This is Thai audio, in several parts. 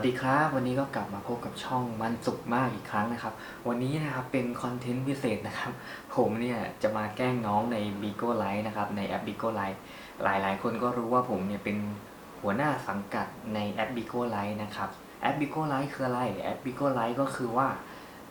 วัสดีครับ วันนี้ก็กลับมาพบกับช่องมันสุขมากอีกครั้งนะครับ วันนี้นะครับเป็นคอนเทนต์พิเศษนะครับ ผมเนี่ยจะมาแกล้งน้องใน b i g o Live นะครับ ในแอป b i g o Live หลายๆ คนก็รู้ว่าผมเนี่ยเป็นหัวหน้าสังกัดในแอป b i g o Live นะครับแอป b i g o Live คืออะไรแอป b i g o Live ก็คือว่า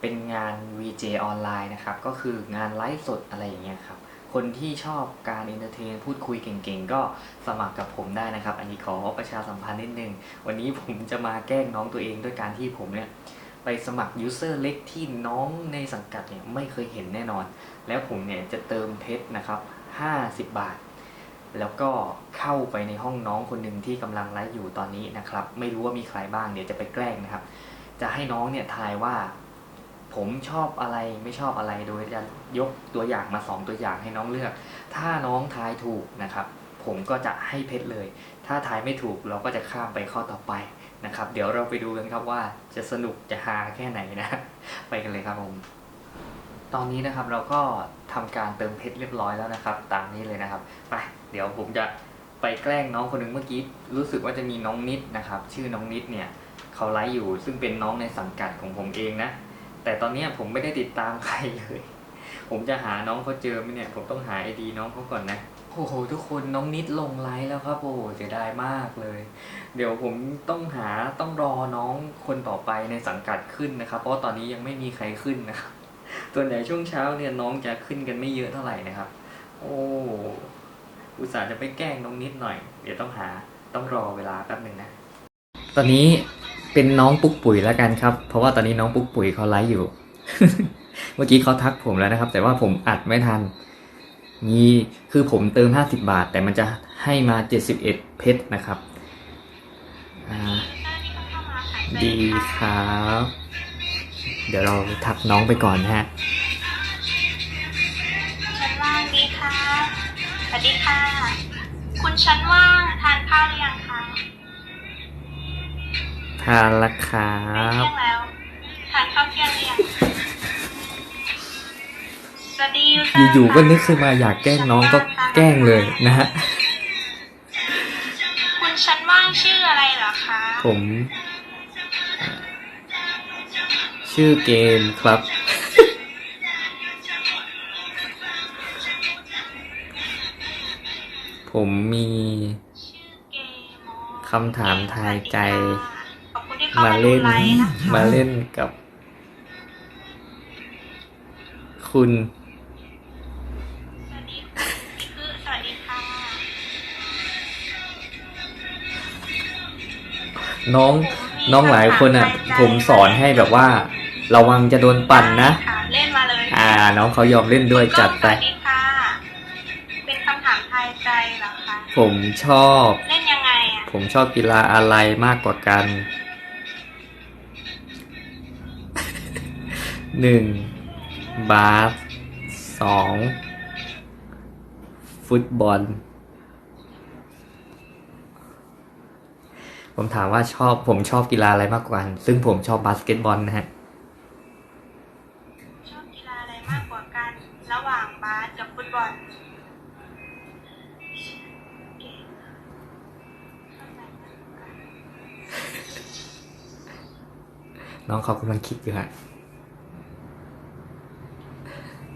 เป็นงาน VJ ออนไลน์นะครับ ก็คืองานไลฟ์สดอะไรอย่างเงี้ยครับ คนที่ชอบการเอนเตอร์เทนพูดคุยเก่งๆ ก็สมัครกับผมได้นะครับ อันนี้ขอประชาสัมพันธ์นิดนึง วันนี้ผมจะมาแกล้งน้องตัวเองด้วยการที่ผมเนี่ยไปสมัครยูเซอร์เล็กที่น้องในสังกัดเนี่ยไม่เคยเห็นแน่นอน แล้วผมเนี่ยจะเติมเพชรนะครับ50 บาท แล้วก็เข้าไปในห้องน้องคนหนึ่งที่กำลังไลฟ์อยู่ตอนนี้นะครับ ไม่รู้ว่ามีใครบ้างเดี๋ยวจะไปแกล้งนะครับ จะให้น้องเนี่ยทายว่า ผมชอบอะไรไม่ชอบอะไรโดยจะยกตัวอย่างมาสองตัวอย่างให้น้องเลือก ถ้าน้องทายถูกนะครับ ผมก็จะให้เพชรเลย ถ้าทายไม่ถูกเราก็จะข้ามไปข้อต่อไปนะครับ เดี๋ยวเราไปดูกันครับว่าจะสนุกจะฮาแค่ไหนนะ ไปกันเลยครับผม ตอนนี้นะครับเราก็ทำการเติมเพชรเรียบร้อยแล้วนะครับ ตามนี้เลยนะครับไปเดี๋ยวผมจะไปแกล้งน้องคนหนึ่งเมื่อกี้รู้สึกว่าจะมีน้องนิดนะครับ ชื่อน้องนิดเนี่ยเขาไลฟ์อยู่ซึ่งเป็นน้องในสังกัดของผมเองนะ แต่ตอนเนี้ยผมไม่ได้ติดตามใครเลย ผมจะหาน้องเขาเจอไหมเนี่ย ผมต้องหาไอดีน้องเขาก่อนนะ โอ้โหทุกคนน้องนิดลงไลฟ์แล้วครับโอ้โหเสียดายมากเลย เดี๋ยวผมต้องหาต้องรอน้องคนต่อไปในสังกัดขึ้นนะครับ เพราะว่าตอนนี้ยังไม่มีใครขึ้นนะครับส่วนใหญ่ช่วงเช้าเนี่ยน้องจะขึ้นกันไม่เยอะเท่าไหร่นะครับ โอ้อุตส่าห์จะไปแกล้งน้องนิดหน่อย เดี๋ยวต้องหาต้องรอเวลาแป๊บหนึ่งนะ ตอนนี้ เป็นน้องปุ๊กปุ๋ยแล้วกันครับ เพราะว่าตอนนี้น้องปุ๊กปุ๋ยเขาไลฟ์อยู่ เมื่อกี้เขาทักผมแล้วนะครับ แต่ว่าผมอัดไม่ทันมีคือผมเติม 50 บาท แต่มันจะให้มา 71 เพชรนะครับดีครับ เดี๋ยวเราทักน้องไปก่อนนะฮะชั้นว่างดีค่ะสวัสดีค่ะ คุณชั้นว่างทานข้าวหรือยังคะานละครัเที่บ ยงแล้วทานข้าวเที่ยงหรือยังสวัสดียูเซอร์อยู่ๆก็นึกขึ้นมาอยากแกล้งน้องก็แกล้งเลยนะฮะ คุณชั้นว่างชื่ออะไรเหรอคะผมอ่าชื่อเกมครับ ผมมีชื่อเกมอ๋อคำถามทายใจขอบคุณที่ เข้ามามาดูเล่นไลฟ์นะคะมาเล่นกับ คุณ สวัสดีค่ะคือสวัสดีค่ะ น้องน้องหลายคนอะ ผมสอนให้แบบว่า ระวังจะโดนปั่นนะค่เล่นมาเลย อ่า น้องเขายอมเล่นด้วยจัดไป สวัสดีค่ะ เป็นคำถามทายใจเหรอคะ ผมชอบ เล่นยังไงอะ ผมชอบกีฬาอะไรมากกว่ากัน หนึ่งบาสสองฟุตบอล ผมถามว่าชอบผมชอบกีฬาอะไรมากกว่ากันซึ่งผมชอบบาสเกตบอลนะฮะ ชอบกีฬาอะไรมากกว่ากัน ระหว่างบาสกับฟุตบอลเก่งชอบอะไรมากกว่ากันน้องเขากำลังคิดอยู่ฮะ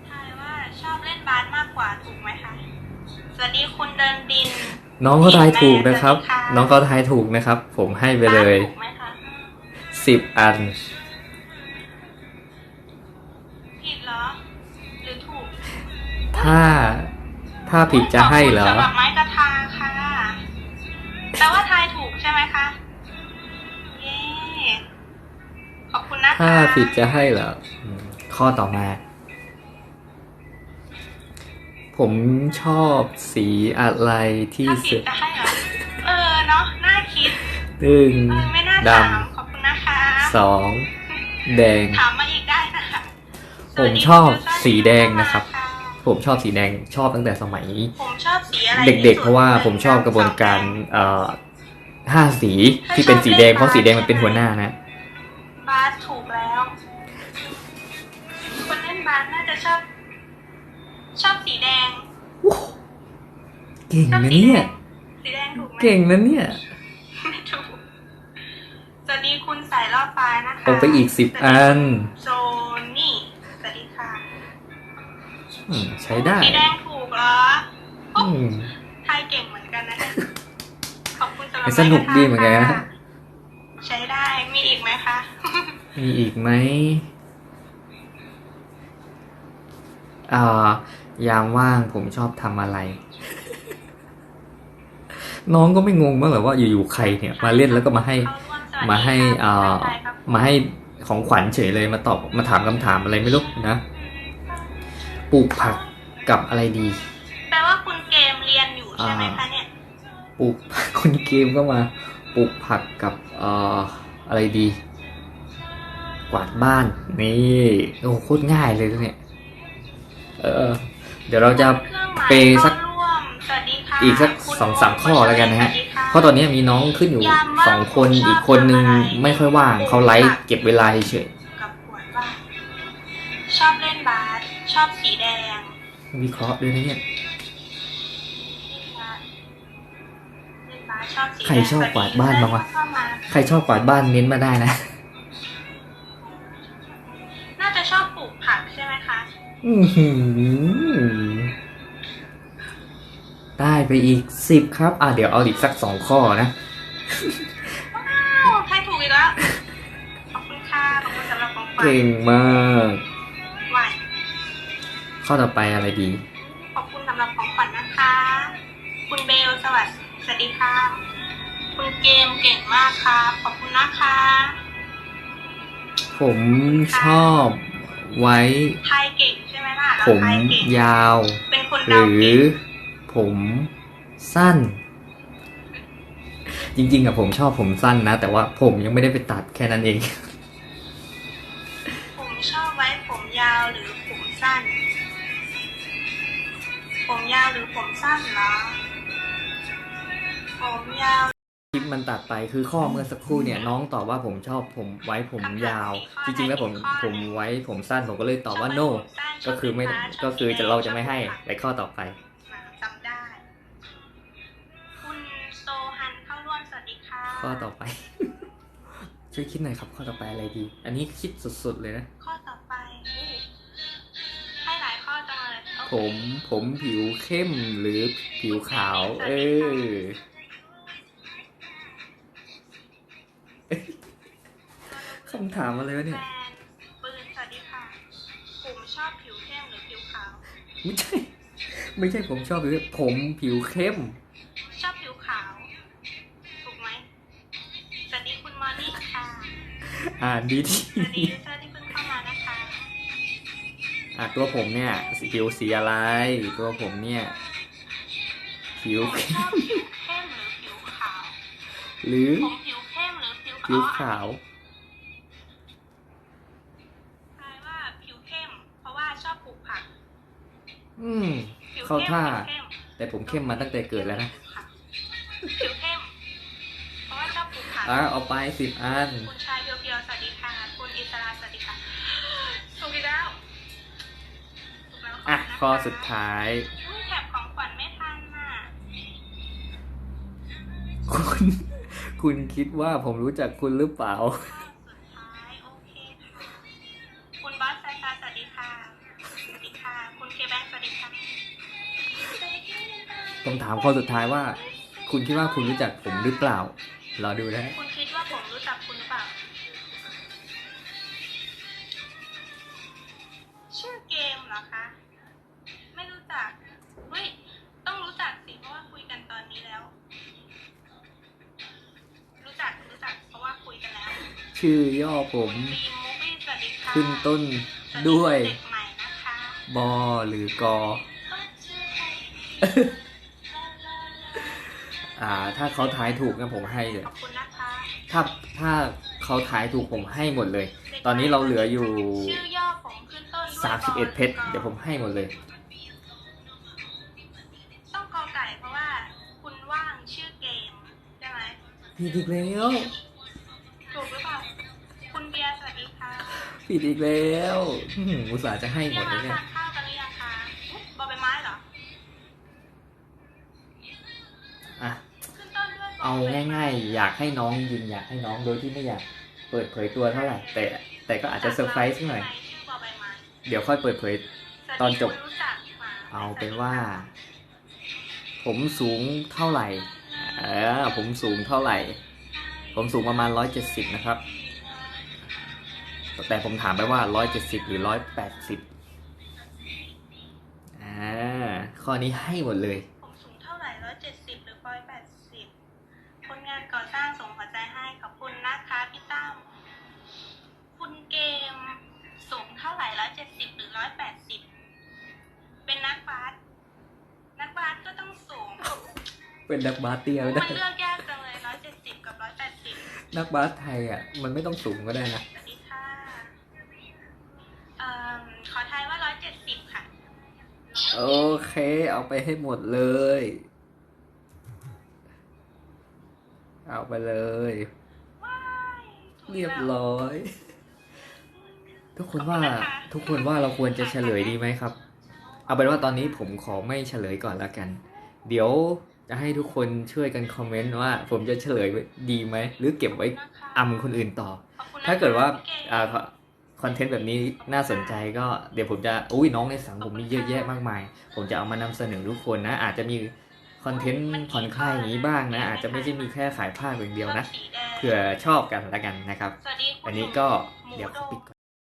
ทายว่าชอบเล่นบาสมากกว่าถูกไหมคะ ส วัสดีคุณเดินดิน น้องเขาทายถูกนะครับสวัสดีค่ะน้องเขาทายถูกนะครับ ผมให้ไปเลยบาสถูกไหมคะสิบอัน ผิดเหรอ หรือถูกถ้าถ้าผิดจะให้เหรอ ขบคุณสำหรับไม้กระทาค่ะแปลว่าทายถูกใช่ไหมคะเย้ขอบคุณนะคะ ถ้าผิดจะให้เหรออืมข้อต่อมา ผมชอบสีอะไรที่ถ้าผิสุดดจะให้เหรอเออเนาะน่าคิดหนึ่งเออไม่น่าดถามขอบคุณนะคะำสองแดง ถามมาอีกได้นะคะผมชอบสีแดงนะครับ ผมชอบสีแดงชอบตั้งแต่สมัย ผมชอบสีอะไรเด็กๆ เพราะว่าผมชอบกระบวนการเอ่อห้าสีที่เป็นสีแดงเพราะสีแดงมันเป็นหัวหน้านะ บาสถูกแล้ว ชอบสีแดงเก่งชอบนะสีเนี่แดยงสีแดงถูกไหมเก่งนะเนี่ย ไม่ถูกสวัสดีคุณเอาไปอีกสิบอัน โซนี่สวัสดีค่ะอืมใช้ได้ สีแดงถูกเหรออืมไทยเก่งเหมือนกันนะเนี่ยขอบคุณสำหรับสนุกดีเหมือนกันนะค่ะใช้ได้ มีอีกไหมคะ มีอีกไหม อ่ายามว่างผมชอบทำอะไร น้องก็ไม่งงบ้างเหรอว่าอยู่ๆใครเนี่ย มาเล่นแล้วก็มาให้มาให้อ่ามาให้ของขวัญเฉยเลยมาตอบมาถามคำถามอะไรไม่รู้นะปลูกผักกับอะไรดีแปลว่าคุณเกมเรียนอยู่ใช่ไหมคะเนี่ยปลูกคนเกมก็มาปลูกผักกับเอ่ออะไรดี กวาดบ้านนี่โอ้โหโคตรง่ายเลยนะเนี่ย เออ เดี๋ยวเราจะเปย์สักอีกสักสองสามข้อแล้วกันนะฮะ เพราะตอนนี้มีน้องขึ้นอยู่สองคนอีกคนนึงไม่ค่อยว่างเขาไลฟ์เก็บเวลาเฉยกับขวดบ้านชอบเล่นบาสชอบสีแดงๆวิเคราะห์ด้วยนะเนี่ยเล่นบาสชอบสีแดงใครชอบกวาดบ้านบ้างวะเข้ามาใครชอบกวาดบ้านเน้นมาได้นะ ได้ไปอีกสิบครับ อะเดี๋ยวเอาอีกสักสองข้อนะอ้าวใครถูกอีกแล้ว ขอบคุณค่ะ ขอบคุณสำหรับของขวัญเก่งมากไหวข้อต่อไปอะไรดี ขอบคุณสำหรับของขวัญนะคะ คุณเบลสวัสดีสวัสดีค่ะคุณเกมเก่งมากครับขอบคุณนะคะ ผมชอบไว้ไทยเก่ง ผมยาว หรือผมสั้น จริงๆอะผมชอบผมสั้นนะ แต่ว่าผมยังไม่ได้ไปตัดแค่นั้นเอง ผมชอบไว้ผมยาวหรือผมสั้น ผมยาวหรือผมสั้นเหรอผมยาว มันตัดไปคือข้อเมื่อสักครู่เนี่ยน้องตอบว่าผมชอบผมไว้ผมยาว จริงๆแล้วผมผมไว้ผมสั้นผมก็เลยตอบว่า no ก็คือไม่ก็คือจะเราจะไม่ให้ไปข้อต่อไปจำได้ คุณโซฮันเข้าร่วมสวัสดีค่ะข้อต่อไป ช่วยคิดหน่อยครับ ข้อต่อไปอะไรดี อันนี้คิดสุดๆเลยนะ ข้อต่อไปอู้ให้หลายข้อจังเลยโอเคผมผมผิวเข้มหรือผิวขาว เออ คำถามอะไรวะเนี่ยแฟนปืนสวัสดีค่ะผมชอบผิวเข้มหรือผิวขาว ไม่ใช่ ไม่ใช่ผมชอบผิวเข้มผมผิวเข้ม ชอบผิวขาว ถูกไหมสวัสดีคุณมอร์นิ่งค่ะอ่านดีทีสวัสดียูเซอร์ที่เพิ่งเข้ามานะคะอะตัวผมเนี่ยสีผิวสีอะไร ตัวผมเนี่ย ผิวผมเข้ชอบมผิวเข้มหรือผิวขาว หรือผมผิวเข้มหรือผิวผิวขาวทายว่าผิวเข้ม เพราะว่าชอบปลูกผัก อืมผิวเข้าเข้มท่าผิวเข้มแต่ผมเข้มมาตั้งแต่เกิดแล้วนะผิวเข้มเพราะว่าชอบปลูกผักอะเอาไปสิบอัน คุณชายเพียวๆสวัสดีค่ะ คุณอิสราสวัสดีค่ะถูกอีกแล้วถูกแล้วอะขบคุณนะคะข้อสุดท้ายอุ้ยแถบของขวัญไม่ทันน่ะคุณ คุณคิดว่าผมรู้จักคุณหรือเปล่า ผมถามข้อสุดท้ายว่า คุณคิดว่าคุณรู้จักผมหรือเปล่า รอดูนะคุณคิดว่าผมรู้จักคุณหรือเปล่า ชื่อเกมเหรอคะ ไม่รู้จักเฮ้ยต้องรู้จักสิเพราะว่าคุยกันตอนนี้แล้ว รู้จักรู้จักเพราะว่าคุยกันแล้ว ชื่อย่อผมฟีมูฟี่สวัสดีค่ะขึ้นต้นสสด้วยเด็กใหม่นะคะบอหรือกอชื่อใคร อ่า ถ้าเขาทายถูกนะผมให้เลย ขอบคุณนะคะถ้าถ้าเขาทายถูกผมให้หมดเลย ตอนนี้เราเหลืออยู่ ชื่อย่อผมขึ้นต้นด้วย31 เพชร เดี๋ยวผมให้หมดเลย ต้องกอไก่เพราะว่า คุณว่างชื่อเกมใช่ไหมผิดอีกแล้ว ถูกหรือเปล่า คุณเบียร์สวัสดีค่ะผิดอีกแล้วอื้อหืออุตส่าห์จะให้หมเที่ยดงเลมายเนี่ยทานข้าว เอาง่าย ๆ อยากให้น้องจริงอยากให้น้องโดยที่ไม่อยากเปิดเผยตัวเท่าไหร่แต่แต่ก็อาจจะเซอร์ไพรส์สักหน่อย เดี๋ยวค่อยเปิดเผยตอนจบ เอาเป็นว่า ผมสูงเท่าไหร่เออผมสูงเท่าไหร่ ผมสูงประมาณร้อยเจ็ดสิบนะครับ แต่ผมถามไปว่าร้อยเจ็ดสิบหรือร้อยแปดสิบอ่าข้อนี้ให้หมดเลย ผมสูงเท่าไหร่ร้อยเจ็ดสิบหรือร้อยแปดสิบคน งานก่อสร้างส่งหัวใจให้ขอบคุณนะคะพี่ตั้มคุณเกมสูงเท่าไหร่ร้อยเจ็ดสิบหรือร้อยแปดสิบเป็นนักบาสนักบาสก็ต้องสูงเป็นนักบาสเตี้ยไม่มัได้นเลือกยากจังเลยร้อยเจ็ดสิบกับร้อยแปดสิบนักบาสไทยอะ มันไม่ต้องสูงก็ได้นะสวัสดีค่ะเอ่อขอทายว่าร้อยเจ็ดสิบค่ะ โอเค เอาไปให้หมดเลย เอาไปเลยว้ายถูกเรียบแล้วร้อย ทุกคนว่าทุกคนว่าเราควรจะเฉลยดีไหมครับ เอาเป็นว่าตอนนี้ผมขอไม่เฉลยก่อนแล้วกัน เดี๋ยวจะให้ทุกคนช่วยกันคอมเมนต์ว่า ผมจะเฉลยดีไหม หรือเก็บไว้อำคนอื่นต่อขอบคุณนะคะถ้าเกิดว่าพี่อ่าคอนเทนต์แบบนี้น่าสนใจก็เดี๋ยวผมจะอุ้ยน้องในสังผมมีเยอะแยะมากมาย ผมจะเอามานำเสนอทุกคนนะ อาจจะมี คอนเทนต์ผ่อนคลายอย่างนี้บ้างนะ อาจจะไม่ใช่มีแค่ขายผ้าอย่างเดียวนะสีแดงเผื่อชอบกันละกันนะครับสวัสดีคุณอันนี้ก็หมูเดี๋ยวโดเขาปิดก่อน